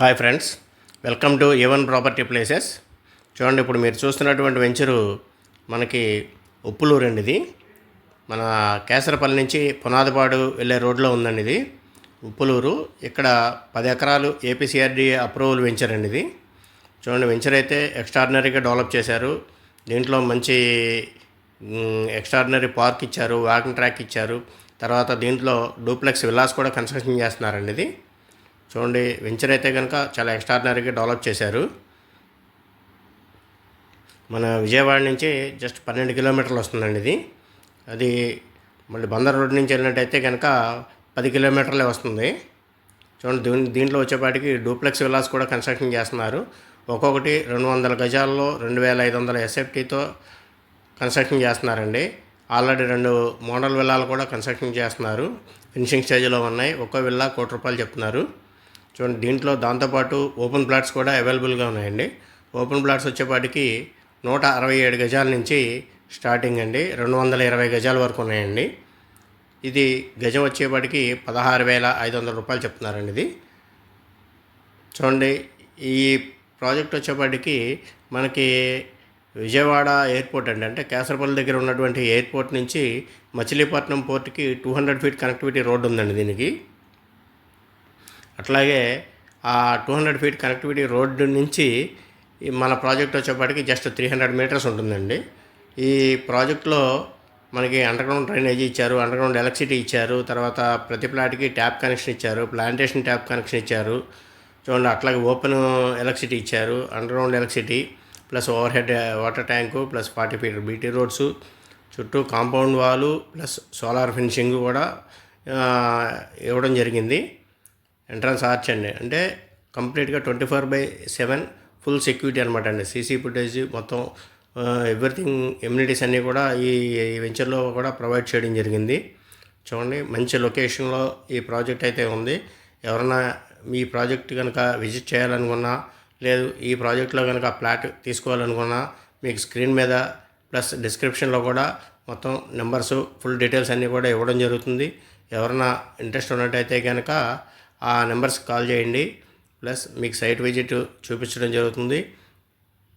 Hi friends welcome to A one property places చూడండి ఇప్పుడు మీరు చూస్తున్నటువంటి వెంచరు మనకి ఉప్పులూరు అండి ఇది. మన కేసరపల్లి నుంచి పునాదిపాడు వెళ్ళే రోడ్లో ఉందండి ఇది ఉప్పులూరు. ఇక్కడ పది ఎకరాలు ఏపీసీఆర్డీ అప్రూవల్ వెంచర్ అండి ఇది. చూడండి వెంచర్ అయితే ఎక్స్ట్రాడినరీగా డెవలప్ చేశారు. దీంట్లో మంచి ఎక్స్ట్రాడినరీ పార్క్ ఇచ్చారు వాకింగ్ ట్రాక్ ఇచ్చారు. తర్వాత దీంట్లో డూప్లెక్స్ విల్లాస్ కూడా కన్స్ట్రక్షన్ చేస్తున్నారండి ఇది. చూడండి వెంచర్ అయితే కనుక చాలా ఎక్స్ట్రాడినరీగా డెవలప్ చేశారు. మన విజయవాడ నుంచి జస్ట్ పన్నెండు కిలోమీటర్లు వస్తుందండి ఇది. అది మళ్ళీ బందర్ రోడ్ నుంచి వెళ్ళినట్టయితే కనుక పది కిలోమీటర్లే వస్తుంది. చూడండి దీని దీంట్లో వచ్చేపాటికి డూప్లెక్స్ విలాస్ కూడా కన్స్ట్రక్షన్ చేస్తున్నారు. ఒక్కొక్కటి రెండు వందల గజాల్లో రెండు వేల ఐదు వందల ఎస్ఎఫ్టీతో కన్స్ట్రక్షన్ చేస్తున్నారండి. ఆల్రెడీ రెండు మోడల్ విల్లాలు కూడా కన్స్ట్రక్షన్ చేస్తున్నారు. ఫినిషింగ్ స్టేజ్లో ఉన్నాయి. ఒక్కో విల్లా కోటి రూపాయలు చెప్తున్నారు. చూడండి దీంట్లో దాంతోపాటు ఓపెన్ ప్లాట్స్ కూడా అవైలబుల్గా ఉన్నాయండి. ఓపెన్ ప్లాట్స్ వచ్చేపాటికి నూట అరవై ఏడు గజాల నుంచి స్టార్టింగ్ అండి. రెండు వందల ఇరవై గజాల వరకు ఉన్నాయండి. ఇది గజం వచ్చేపాటికి పదహారు వేల ఐదు వందల రూపాయలు చెప్తున్నారండి ఇది. చూడండి ఈ ప్రాజెక్ట్ వచ్చేపాటికి మనకి విజయవాడ ఎయిర్పోర్ట్ అండి. అంటే కేసరపల్లి దగ్గర ఉన్నటువంటి ఎయిర్పోర్ట్ నుంచి Machilipatnam పోర్ట్కి two hundred feet connectivity road ఉందండి దీనికి. అట్లాగే ఆ two hundred feet connectivity road నుంచి ఈ మన ప్రాజెక్ట్ వచ్చేపాటికి జస్ట్ త్రీ హండ్రెడ్ మీటర్స్ ఉంటుందండి. ఈ ప్రాజెక్ట్లో మనకి అండర్గ్రౌండ్ డ్రైనేజీ ఇచ్చారు అండర్గ్రౌండ్ ఎలక్ట్రిసిటీ ఇచ్చారు తర్వాత ప్రతి ప్లాట్కి ట్యాప్ కనెక్షన్ ఇచ్చారు ప్లాంటేషన్ ట్యాప్ కనెక్షన్ ఇచ్చారు చూడండి అట్లాగే ఓపెన్ ఎలక్ట్రిసిటీ ఇచ్చారు underground electricity plus overhead water tank plus forty feet BT roads చుట్టూ compound wall plus solar finishing కూడా ఇవ్వడం జరిగింది. ఎంట్రన్స్ ఆర్చ్ అండి. అంటే కంప్లీట్గా twenty four by seven full security అనమాట అండి. సీసీ ఫుటేజ్ మొత్తం ఎవ్రీథింగ్ ఎమ్యూనిటీస్ అన్నీ కూడా ఈ వెంచర్లో కూడా ప్రొవైడ్ చేయడం జరిగింది. చూడండి మంచి లొకేషన్లో ఈ ప్రాజెక్ట్ అయితే ఉంది. ఎవరన్నా మీ ప్రాజెక్ట్ కనుక విజిట్ చేయాలనుకున్నా లేదు ఈ ప్రాజెక్ట్లో కనుక ప్లాట్ తీసుకోవాలనుకున్నా మీకు స్క్రీన్ మీద ప్లస్ డిస్క్రిప్షన్లో కూడా మొత్తం నెంబర్స్ ఫుల్ డీటెయిల్స్ అన్నీ కూడా ఇవ్వడం జరుగుతుంది. ఎవరైనా ఇంట్రెస్ట్ ఉన్నట్టయితే కనుక ఆ నెంబర్స్కి కాల్ చేయండి. ప్లస్ మీకు సైట్ విజిట్ చూపించడం జరుగుతుంది.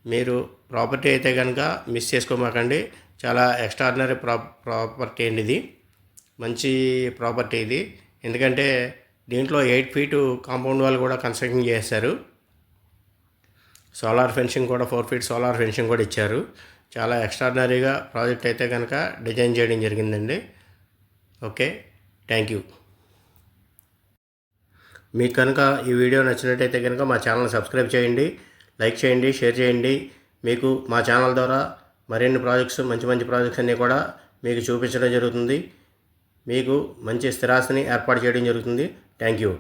మీరు ప్రాపర్టీ అయితే కనుక మిస్ చేసుకోమాకండి. చాలా ఎక్స్ట్రాడినరీ ప్రా ప్రాపర్టీ అండి ఇది. మంచి ప్రాపర్టీ ఇది. ఎందుకంటే దీంట్లో ఎయిట్ ఫీటు కాంపౌండ్ వాల్ కూడా కన్స్ట్రక్షన్ చేశారు. సోలార్ ఫెన్సింగ్ కూడా ఫోర్ ఫీట్ సోలార్ ఫెన్సింగ్ కూడా ఇచ్చారు. చాలా ఎక్స్ట్రాడినరీగా ప్రాజెక్ట్ అయితే కనుక డిజైన్ చేయడం జరిగిందండి. ఓకే. Thank you. మీకు కనుక ఈ వీడియో నచ్చినట్టయితే కనుక మా ఛానల్ సబ్స్క్రైబ్ చేయండి లైక్ చేయండి షేర్ చేయండి. మీకు మా ఛానల్ ద్వారా మరిన్ని ప్రాజెక్ట్స్ మంచి మంచి ప్రాజెక్ట్స్ అన్నీ కూడా మీకు చూపించడం జరుగుతుంది. మీకు మంచి స్థిరాస్తిని ఏర్పాటు చేయడం జరుగుతుంది. Thank you.